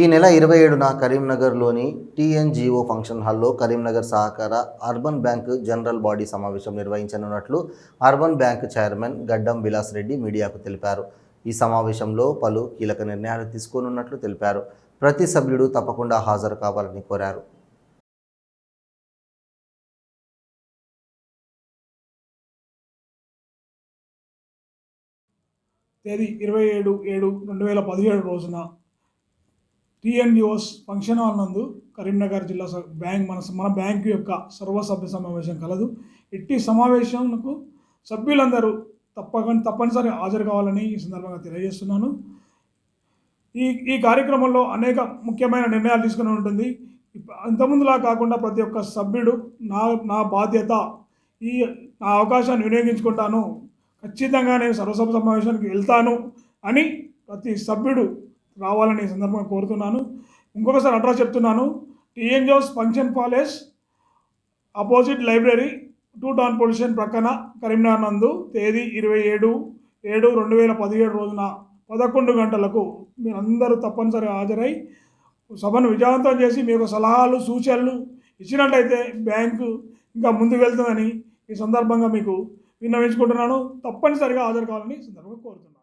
ఈ నెల ఇరవై ఏడున కరీంనగర్లోని టీఎన్జిఓ ఫంక్షన్ హాల్లో కరీంనగర్ సహకార అర్బన్ బ్యాంక్ జనరల్ బాడీ సమావేశం నిర్వహించనున్నట్లు అర్బన్ బ్యాంక్ చైర్మన్ గడ్డం విలాస్ రెడ్డి మీడియాకు తెలిపారు. ఈ సమావేశంలో పలు కీలక నిర్ణయాలు తీసుకోనున్నట్లు తెలిపారు. ప్రతి సభ్యుడు తప్పకుండా హాజరు కావాలని కోరారు. తేదీ ఇరవై ఏడు ఏడు రెండు వేల పదిహేడు రోజున టిఎన్జిఓస్ ఫంక్షన్ హాల్ నందు కరీంనగర్ జిల్లా బ్యాంక్ మన మన బ్యాంకు యొక్క సర్వసభ్య సమావేశం కలదు. ఇట్టి సమావేశంకు సభ్యులందరూ తప్పకుండా తప్పనిసరి హాజరు కావాలని ఈ సందర్భంగా తెలియజేస్తున్నాను. ఈ ఈ కార్యక్రమంలో అనేక ముఖ్యమైన నిర్ణయాలు తీసుకుని ఉంటుంది. ఇంతకుముందులా కాకుండా ప్రతి ఒక్క సభ్యుడు నా నా బాధ్యత ఈ నా అవకాశాన్ని వినియోగించుకుంటాను. ఖచ్చితంగా నేను సర్వసభ సమావేశానికి వెళ్తాను అని ప్రతి సభ్యుడు రావాలని సందర్భంగా కోరుతున్నాను. ఇంకొకసారి అడ్రస్ చెప్తున్నాను. TNGOs function college opposite library two town pollution ప్రక్కన కరీంనగర్ నందు తేదీ ఇరవై ఏడు ఏడు రెండు వేల పదిహేడు రోజున పదకొండు గంటలకు మీరందరూ తప్పనిసరిగా హాజరై సభను విజయవంతం చేసి మీకు సలహాలు సూచనలు ఇచ్చినట్లయితే బ్యాంకు ఇంకా ముందుకు వెళ్తుందని ఈ సందర్భంగా మీకు విన్నవించుకుంటున్నాను. తప్పనిసరిగా హాజరు కావాలని సందర్భంగా కోరుతున్నాను.